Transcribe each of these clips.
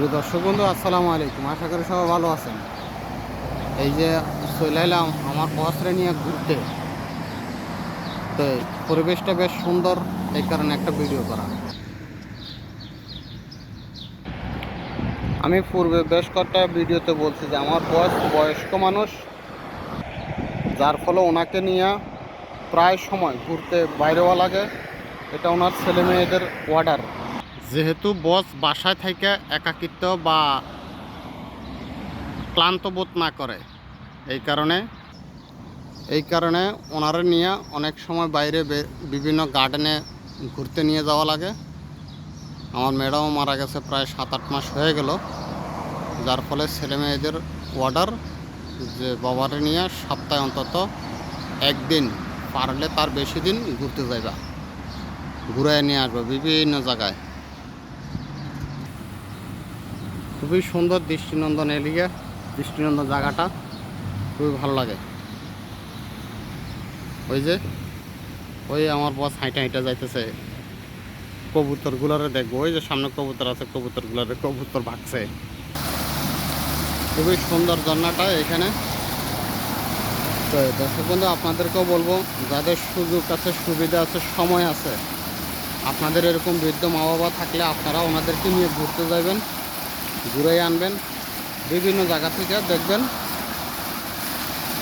দর্শক বন্ধু, আসসালামু আলাইকুম। আশা করি সবাই ভালো আছেন। এই যে চলে এলাম আমার বসরে নিয়ে ঘুরতে তো পরিবেশটা বেশ সুন্দর, এই কারণে একটা ভিডিও করা। আমি পূর্বে বেশ কয়েকটা ভিডিওতে বলছি যে আমার বয়স বয়স্ক মানুষ, যার ফলে ওনাকে নিয়ে প্রায় সময় ঘুরতে বাইরেও লাগে। এটা ওনার ছেলে মেয়েদের অর্ডার যেহেতু বস বাসায় থেকে একাকিত্ব বা ক্লান্ত বোধ না করে, এই কারণে এই কারণে ওনারা নিয়ে অনেক সময় বাইরে বিভিন্ন গার্ডেনে ঘুরতে নিয়ে যাওয়া লাগে। আমার ম্যাডামও মারা গেছে প্রায় সাত আট মাস হয়ে গেল। যার ফলে ছেলে মেয়েদের অর্ডার যে বাবারে নিয়ে সপ্তাহে অন্তত একদিন পারলে তার বেশি দিন ঘুরতে যাইবা। ঘুরে নিয়ে আসবে বিভিন্ন জায়গায়। খুবই সুন্দর দৃষ্টিনন্দন এলিগে দৃষ্টিনন্দন জায়গাটা, খুবই ভালো লাগে। ওই যে, ওই আমার বস হাইটা হাইটা যাইতেছে। কবুতরগুলোরে দেখব, ওই যে সামনে কবুতর আছে কবুতরগুলোরে কবুতর ভাগছে খুবই সুন্দর ঝর্ণাটা এখানে। তো দর্শক বন্ধু, আপনাদেরকেও বলব, যাদের সুযোগ আছে, সুবিধা আছে, সময় আছে, আপনাদের এরকম বৃদ্ধ মা বাবা থাকলে আপনারা ওনাদেরকে নিয়ে ঘুরতে যাবেন। ঘুরে আনবেন। বিভিন্ন জায়গা থেকে দেখবেন।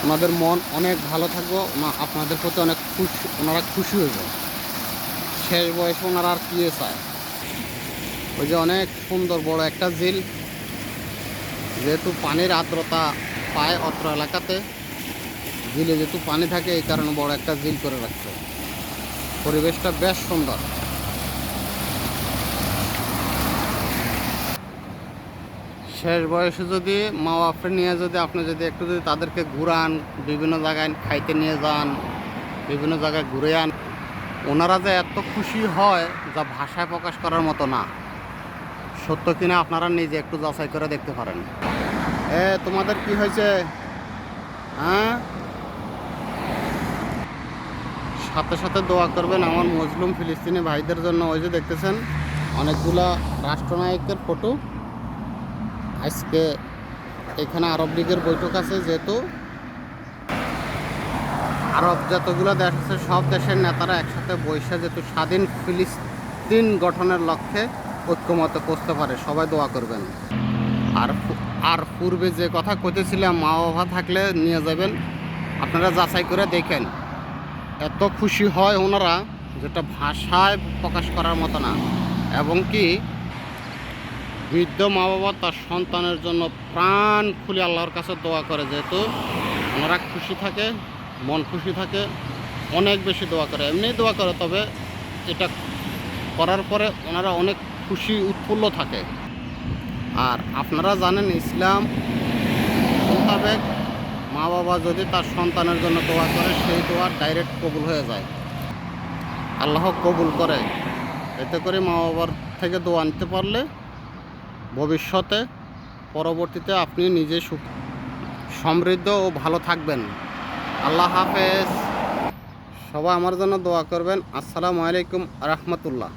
ওনাদের মন অনেক ভালো থাকবে। আপনাদের প্রতি অনেক খুশি ওনারা খুশি হয়ে শেষ বয়সে ওনারা আর কী চায়। ওই যে অনেক সুন্দর বড় একটা ঝিল। যেহেতু পানির আর্দ্রতা পায় অত্র এলাকাতে, ঝিলে যেহেতু পানি থাকে, এই কারণে বড় একটা ঝিল করে রাখছে। পরিবেশটা বেশ সুন্দর। শেষ বয়সে যদি মা বাপরে নিয়ে যদি আপনি যদি একটু যদি তাদেরকে ঘুরান, বিভিন্ন জায়গায় খাইতে নিয়ে যান, বিভিন্ন জায়গায় ঘুরে আন, ওনারা যে এত খুশি হয় যা ভাষায় প্রকাশ করার মতো না। সত্য কিনা আপনারা নিজে একটু যাচাই করে দেখতে পারেন। এ, তোমাদের কি হয়েছে? হ্যাঁ? সাথে সাথে দোয়া করবেন আমার মুসলিম ফিলিস্তিনি ভাইদের জন্য। ওই যে দেখতেছেন, অনেকগুলা রাষ্ট্রনায়কের ফটো। আজকে এখানে আরব লীগের বৈঠক আছে যেহেতু। আরব যতগুলো দেশ আছে, সব দেশের নেতারা একসাথে বৈশা যেহেতু স্বাধীন ফিলিস্তিন গঠনের লক্ষ্যে ঐক্যমত করতে পারে, সবাই দোয়া করবেন। আর আর পূর্বে যে কথা কইতেছিলাম, মা বাবা থাকলে নিয়ে যাবেন, আপনারা যাচাই করে দেখেন। এত খুশি হয় ওনারা, যেটা ভাষায় প্রকাশ করার মতো না। এবং কি বৃদ্ধ মা বাবা তার সন্তানের জন্য প্রাণ খুলে আল্লাহর কাছে দোয়া করে, যেহেতু ওনারা খুশি থাকে, মন খুশি থাকে, অনেক বেশি দোয়া করে। এমনি দোয়া করে, তবে এটা করার পরে ওনারা অনেক খুশি, উৎফুল্ল থাকে। আর আপনারা জানেন, ইসলাম মোতাবেক মা বাবা যদি তার সন্তানের জন্য দোয়া করে, সেই দোয়া ডাইরেক্ট কবুল হয়ে যায়। আল্লাহ কবুল করে। এতে করে মা বাবার থেকে দোয়া নিতে পারলে ভবিষ্যতে, পরবর্তীতে আপনি নিজে সুখ, সমৃদ্ধ ও ভালো থাকবেন। আল্লাহ হাফেজ। সবাই আমার জন্য দোয়া করবেন। আসসালামু আলাইকুম রহমতুল্লাহ।